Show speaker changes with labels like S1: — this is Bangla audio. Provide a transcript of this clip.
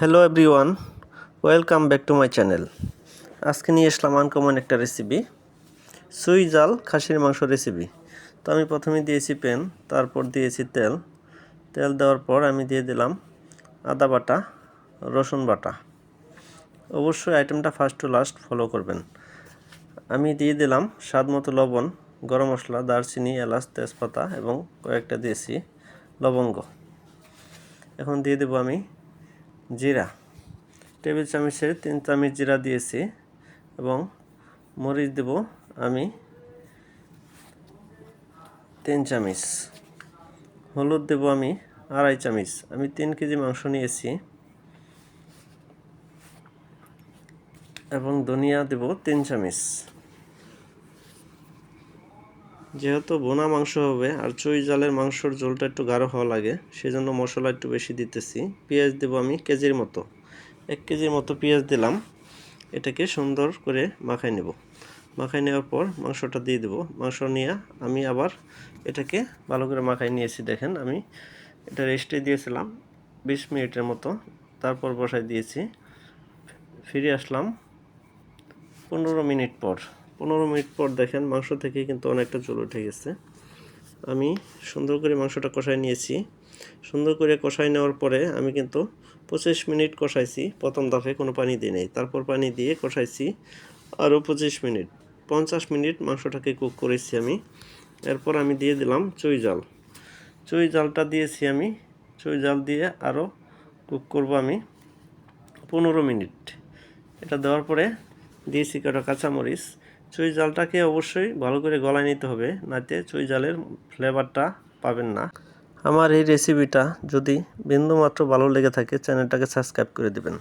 S1: Hello everyone welcome back to my channel আজকে নিয়ে আসলাম আনকমন একটা রেসিপি সুই জাল খাসির মাংস রেসিপি তো আমি প্রথমে দিয়েছি প্যান তারপর দিয়েছি তেল। তেল দেওয়ার পর আমি দিয়ে দিলাম আদা বাটা, রসুন বাটা। অবশ্যই আইটেমটা ফার্স্ট টু লাস্ট ফলো করবেন। আমি দিয়ে দিলাম স্বাদ মতো লবণ, গরম মশলা, দারচিনি, এলাচ, তেজপাতা এবং কয়েকটা দিয়েছি লবঙ্গ। এখন দিয়ে দেবো আমি জিরা। টেবিল চামচের তিন চামচ জিরা দিয়েছি এবং মরিচ দেব আমি তিন চামচ। হলুদ দেব আমি আড়াই চামচ। আমি তিন কেজি মাংস নিয়েছি এবং ধনিয়া দেব তিন চামচ। যেহেতু বোনা মাংস হবে আর চুই জালের মাংসর ঝোলটা একটু গাঢ় হওয়া লাগে, সেজন্য মশলা একটু বেশি দিতেছি। পেঁয়াজ দেবো আমি কেজির মতো। এক কেজির মতো পেঁয়াজ দিলাম। এটাকে সুন্দর করে মাখাই নেব। মাখাই নেওয়ার পর মাংসটা দিয়ে দেবো। মাংস নিয়ে আমি আবার এটাকে ভালো করে মাখাই নিয়েছি, দেখেন আমি। এটা রেস্টে দিয়েছিলাম বিশ মিনিটের মতো। তারপর বসাই দিয়েছি। ফিরে আসলাম পনেরো মিনিট পর। পনেরো মিনিট পর দেখেন মাংস থেকে কিন্তু অনেকটা জল উঠে গেছে। আমি সুন্দর করে মাংসটা কষাই নিয়েছি। সুন্দর করে কষাই নেওয়ার পরে আমি কিন্তু পঁচিশ মিনিট কষাইছি। প্রথম দফে কোনো পানি দিই নাই। তারপর পানি দিয়ে কষাইছি আরও পঁচিশ মিনিট। পঞ্চাশ মিনিট মাংসটাকে কুক করেছি আমি। এরপর আমি দিয়ে দিলাম চুই জাল। চুই জালটা দিয়েছি আমি। চুই জাল দিয়ে আরও কুক করব আমি পনেরো মিনিট। এটা দেওয়ার পরে দিয়েছি কটা কাঁচামরিচ। চুই জালটাকে অবশ্যই ভালো করে গলায় নিতে হবে নাতে চুই জালের ফ্লেভারটা পাবেন না। আমার এই রেসিপিটা যদি বিন্দুমাত্র ভালো লেগে থাকে চ্যানেলটাকে সাবস্ক্রাইব করে দেবেন।